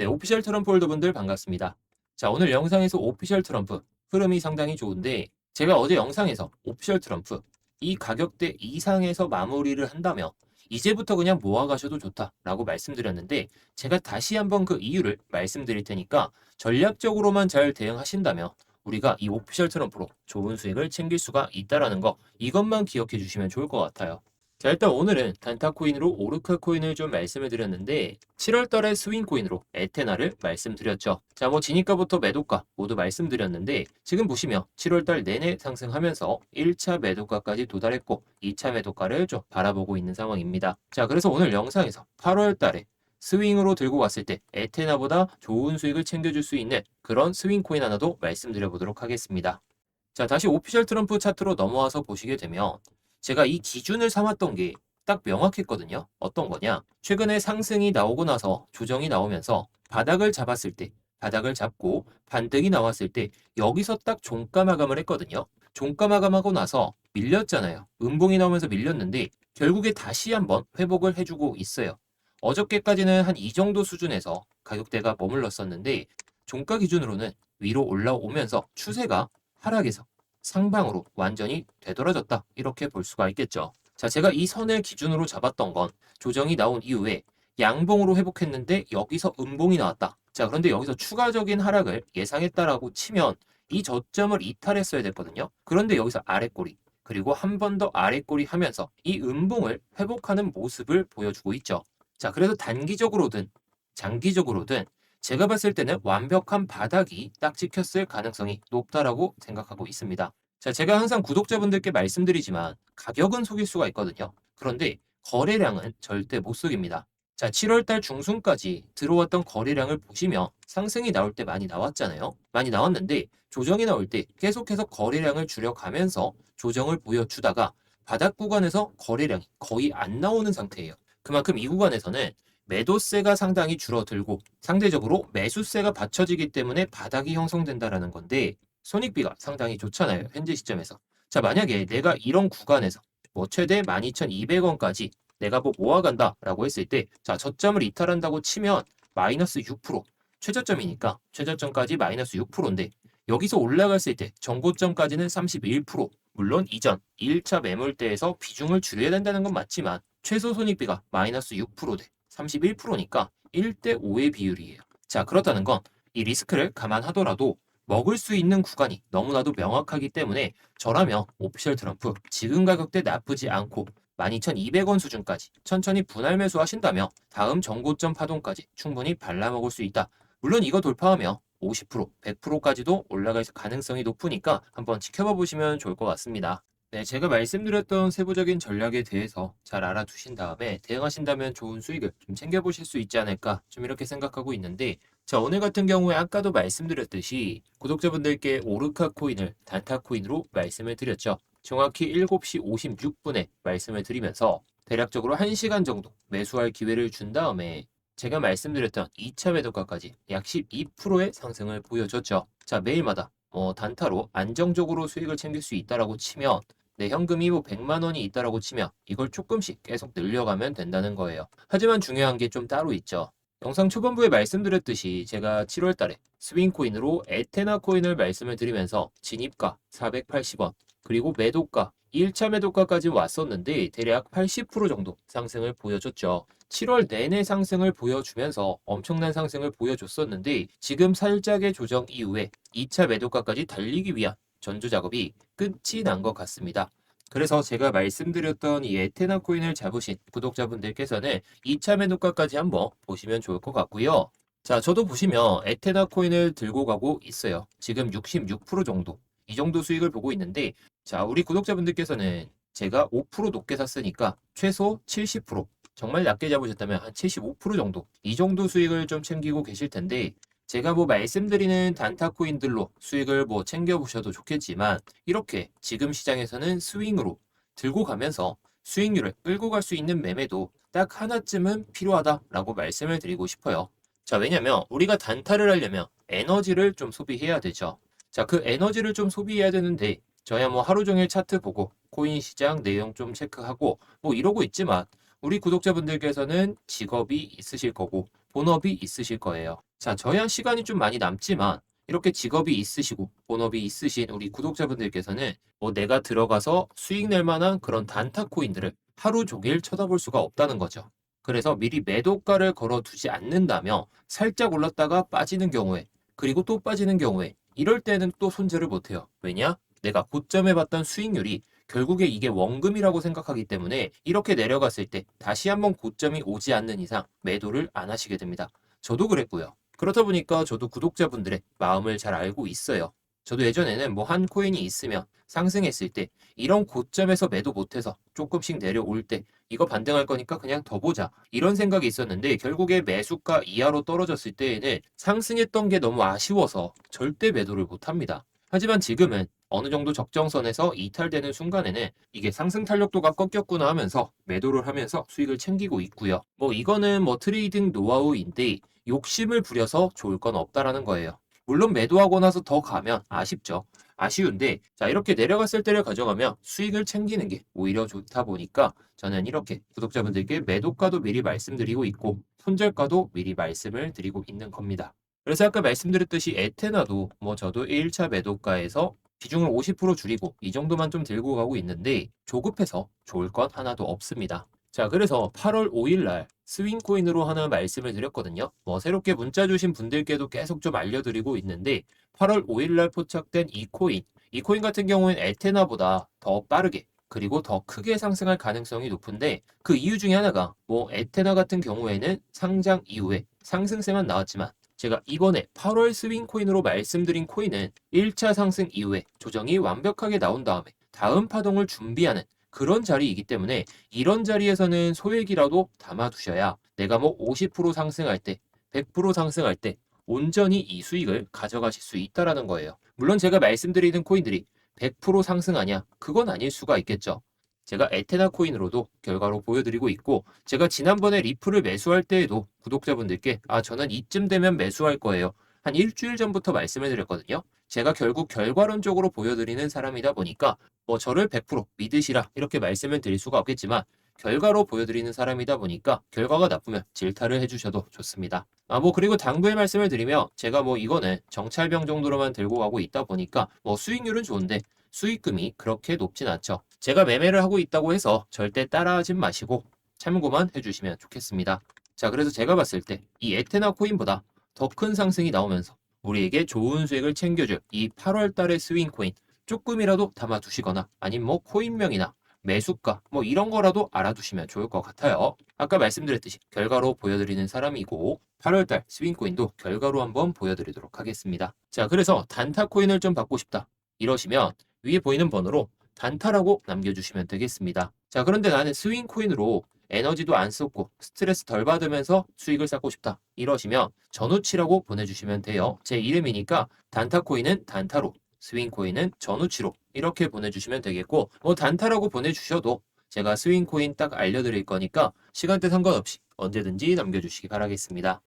네, 오피셜 트럼프 홀더분들 반갑습니다. 자, 오늘 영상에서 오피셜 트럼프 흐름이 상당히 좋은데 제가 어제 영상에서 오피셜 트럼프 이 가격대 이상에서 마무리를 한다며 이제부터 그냥 모아가셔도 좋다라고 말씀드렸는데 제가 다시 한번 그 이유를 말씀드릴 테니까 전략적으로만 잘 대응하신다면 우리가 이 오피셜 트럼프로 좋은 수익을 챙길 수가 있다라는 거 이것만 기억해 주시면 좋을 것 같아요. 자, 일단 오늘은 단타 코인으로 오르카 코인을 좀 말씀을 드렸는데 7월 달에 스윙 코인으로 에테나를 말씀드렸죠. 자, 뭐 진입가부터 매도가 모두 말씀드렸는데 지금 보시면 7월 달 내내 상승하면서 1차 매도가까지 도달했고 2차 매도가를 좀 바라보고 있는 상황입니다. 자, 그래서 오늘 영상에서 8월 달에 스윙으로 들고 갔을 때 에테나보다 좋은 수익을 챙겨줄 수 있는 그런 스윙 코인 하나도 말씀드려 보도록 하겠습니다. 자, 다시 오피셜 트럼프 차트로 넘어와서 보시게 되면 제가 이 기준을 삼았던 게 딱 명확했거든요. 어떤 거냐? 최근에 상승이 나오고 나서 조정이 나오면서 바닥을 잡았을 때, 바닥을 잡고 반등이 나왔을 때 여기서 딱 종가 마감을 했거든요. 종가 마감하고 나서 밀렸잖아요. 음봉이 나오면서 밀렸는데 결국에 다시 한번 회복을 해주고 있어요. 어저께까지는 한 이 정도 수준에서 가격대가 머물렀었는데 종가 기준으로는 위로 올라오면서 추세가 하락에서 상방으로 완전히 되돌아졌다. 이렇게 볼 수가 있겠죠. 자, 제가 이 선을 기준으로 잡았던 건 조정이 나온 이후에 양봉으로 회복했는데 여기서 음봉이 나왔다. 자, 그런데 여기서 추가적인 하락을 예상했다라고 치면 이 저점을 이탈했어야 됐거든요. 그런데 여기서 아래꼬리 그리고 한 번 더 아래꼬리 하면서 이 음봉을 회복하는 모습을 보여주고 있죠. 자, 그래서 단기적으로든 장기적으로든 제가 봤을 때는 완벽한 바닥이 딱 찍혔을 가능성이 높다라고 생각하고 있습니다. 자, 제가 항상 구독자분들께 말씀드리지만 가격은 속일 수가 있거든요. 그런데 거래량은 절대 못 속입니다. 자, 7월 달 중순까지 들어왔던 거래량을 보시면 상승이 나올 때 많이 나왔잖아요. 많이 나왔는데 조정이 나올 때 계속해서 거래량을 줄여가면서 조정을 보여주다가 바닥 구간에서 거래량이 거의 안 나오는 상태예요. 그만큼 이 구간에서는 매도세가 상당히 줄어들고 상대적으로 매수세가 받쳐지기 때문에 바닥이 형성된다라는 건데 손익비가 상당히 좋잖아요. 현재 시점에서. 자, 만약에 내가 이런 구간에서 뭐 최대 12,200원까지 내가 뭐 모아간다라고 했을 때 자, 저점을 이탈한다고 치면 마이너스 6% 최저점이니까 최저점까지 마이너스 6%인데 여기서 올라갔을 때 정고점까지는 31% 물론 이전 1차 매물대에서 비중을 줄여야 된다는 건 맞지만 최소 손익비가 마이너스 6%대 31%니까 1대 5의 비율이에요. 자, 그렇다는 건 이 리스크를 감안하더라도 먹을 수 있는 구간이 너무나도 명확하기 때문에 저라면 오피셜 트럼프 지금 가격대 나쁘지 않고 12,200원 수준까지 천천히 분할 매수하신다면 다음 정고점 파동까지 충분히 발라먹을 수 있다. 물론 이거 돌파하며 50%, 100%까지도 올라갈 가능성이 높으니까 한번 지켜봐 보시면 좋을 것 같습니다. 네, 제가 말씀드렸던 세부적인 전략에 대해서 잘 알아두신 다음에 대응하신다면 좋은 수익을 좀 챙겨보실 수 있지 않을까 좀 이렇게 생각하고 있는데 자, 오늘 같은 경우에 아까도 말씀드렸듯이 구독자분들께 오르카 코인을 단타 코인으로 말씀을 드렸죠. 정확히 7시 56분에 말씀을 드리면서 대략적으로 1시간 정도 매수할 기회를 준 다음에 제가 말씀드렸던 2차 매도가까지 약 12%의 상승을 보여줬죠. 자, 매일마다 뭐 단타로 안정적으로 수익을 챙길 수 있다라고 치면 내 현금이 뭐 100만 원이 있다라고 치면 이걸 조금씩 계속 늘려가면 된다는 거예요. 하지만 중요한 게 좀 따로 있죠. 영상 초반부에 말씀드렸듯이 제가 7월 달에 스윙 코인으로 에테나 코인을 말씀을 드리면서 진입가 480원 그리고 매도가 1차 매도가까지 왔었는데 대략 80% 정도 상승을 보여줬죠. 7월 내내 상승을 보여주면서 엄청난 상승을 보여줬었는데 지금 살짝의 조정 이후에 2차 매도가까지 달리기 위한 전조 작업이 끝이 난 것 같습니다. 그래서 제가 말씀드렸던 이 에테나 코인을 잡으신 구독자분들께서는 2차 매도가까지 한번 보시면 좋을 것 같고요. 자, 저도 보시면 에테나 코인을 들고 가고 있어요. 지금 66% 정도. 이 정도 수익을 보고 있는데 자, 우리 구독자분들께서는 제가 5% 높게 샀으니까 최소 70% 정말 낮게 잡으셨다면 한 75% 정도 이 정도 수익을 좀 챙기고 계실 텐데 제가 뭐 말씀드리는 단타 코인들로 수익을 뭐 챙겨보셔도 좋겠지만 이렇게 지금 시장에서는 스윙으로 들고 가면서 수익률을 끌고 갈 수 있는 매매도 딱 하나쯤은 필요하다라고 말씀을 드리고 싶어요. 자, 왜냐면 우리가 단타를 하려면 에너지를 좀 소비해야 되죠. 자, 그 에너지를 좀 소비해야 되는데 저야 뭐 하루 종일 차트 보고 코인 시장 내용 좀 체크하고 뭐 이러고 있지만 우리 구독자분들께서는 직업이 있으실 거고 본업이 있으실 거예요. 자, 저야 시간이 좀 많이 남지만 이렇게 직업이 있으시고 본업이 있으신 우리 구독자분들께서는 뭐 내가 들어가서 수익 낼 만한 그런 단타 코인들을 하루 종일 쳐다볼 수가 없다는 거죠. 그래서 미리 매도가를 걸어 두지 않는다며 살짝 올랐다가 빠지는 경우에 그리고 또 빠지는 경우에 이럴 때는 또 손절을 못 해요. 왜냐? 내가 고점에 봤던 수익률이 결국에 이게 원금이라고 생각하기 때문에 이렇게 내려갔을 때 다시 한번 고점이 오지 않는 이상 매도를 안 하시게 됩니다. 저도 그랬고요. 그렇다 보니까 저도 구독자분들의 마음을 잘 알고 있어요. 저도 예전에는 뭐 한 코인이 있으면 상승했을 때 이런 고점에서 매도 못해서 조금씩 내려올 때 이거 반등할 거니까 그냥 더 보자 이런 생각이 있었는데 결국에 매수가 이하로 떨어졌을 때에는 상승했던 게 너무 아쉬워서 절대 매도를 못합니다. 하지만 지금은 어느 정도 적정선에서 이탈되는 순간에는 이게 상승 탄력도가 꺾였구나 하면서 매도를 하면서 수익을 챙기고 있고요. 뭐 이거는 뭐 트레이딩 노하우인데 욕심을 부려서 좋을 건 없다라는 거예요. 물론 매도하고 나서 더 가면 아쉽죠. 아쉬운데 자 이렇게 내려갔을 때를 가져가면 수익을 챙기는 게 오히려 좋다 보니까 저는 이렇게 구독자분들께 매도가도 미리 말씀드리고 있고 손절가도 미리 말씀을 드리고 있는 겁니다. 그래서 아까 말씀드렸듯이 에테나도 뭐 저도 1차 매도가에서 비중을 50% 줄이고 이 정도만 좀 들고 가고 있는데 조급해서 좋을 건 하나도 없습니다. 자, 그래서 8월 5일 날 스윙코인으로 하나 말씀을 드렸거든요. 뭐 새롭게 문자 주신 분들께도 계속 좀 알려드리고 있는데 8월 5일 날 포착된 이 코인, 이 코인 같은 경우에는 에테나보다 더 빠르게 그리고 더 크게 상승할 가능성이 높은데 그 이유 중에 하나가 뭐 에테나 같은 경우에는 상장 이후에 상승세만 나왔지만 제가 이번에 8월 스윙 코인으로 말씀드린 코인은 1차 상승 이후에 조정이 완벽하게 나온 다음에 다음 파동을 준비하는 그런 자리이기 때문에 이런 자리에서는 소액이라도 담아두셔야 내가 뭐 50% 상승할 때, 100% 상승할 때 온전히 이 수익을 가져가실 수 있다라는 거예요. 물론 제가 말씀드리는 코인들이 100% 상승하냐? 그건 아닐 수가 있겠죠. 제가 에테나 코인으로도 결과로 보여드리고 있고 제가 지난번에 리플을 매수할 때에도 구독자분들께 아 저는 이쯤 되면 매수할 거예요. 한 일주일 전부터 말씀을 드렸거든요. 제가 결국 결과론적으로 보여드리는 사람이다 보니까 뭐 저를 100% 믿으시라 이렇게 말씀을 드릴 수가 없겠지만 결과로 보여드리는 사람이다 보니까 결과가 나쁘면 질타를 해주셔도 좋습니다. 아 뭐 그리고 당부의 말씀을 드리면 제가 뭐 이거는 정찰병 정도로만 들고 가고 있다 보니까 뭐 수익률은 좋은데 수익금이 그렇게 높진 않죠. 제가 매매를 하고 있다고 해서 절대 따라하진 마시고 참고만 해주시면 좋겠습니다. 자, 그래서 제가 봤을 때 이 에테나 코인보다 더 큰 상승이 나오면서 우리에게 좋은 수익을 챙겨줄 이 8월 달의 스윙 코인 조금이라도 담아두시거나 아니면 뭐 코인명이나 매수가 뭐 이런 거라도 알아두시면 좋을 것 같아요. 아까 말씀드렸듯이 결과로 보여드리는 사람이고 8월달 스윙코인도 결과로 한번 보여드리도록 하겠습니다. 자 그래서 단타 코인을 좀 받고 싶다 이러시면 위에 보이는 번호로 단타라고 남겨주시면 되겠습니다. 자 그런데 나는 스윙 코인으로 에너지도 안 썼고 스트레스 덜 받으면서 수익을 쌓고 싶다 이러시면 전우치라고 보내주시면 돼요. 제 이름이니까 단타코인은 단타로 스윙코인은 전우치로 이렇게 보내주시면 되겠고 뭐 단타라고 보내주셔도 제가 스윙코인 딱 알려드릴 거니까 시간대 상관없이 언제든지 남겨주시기 바라겠습니다.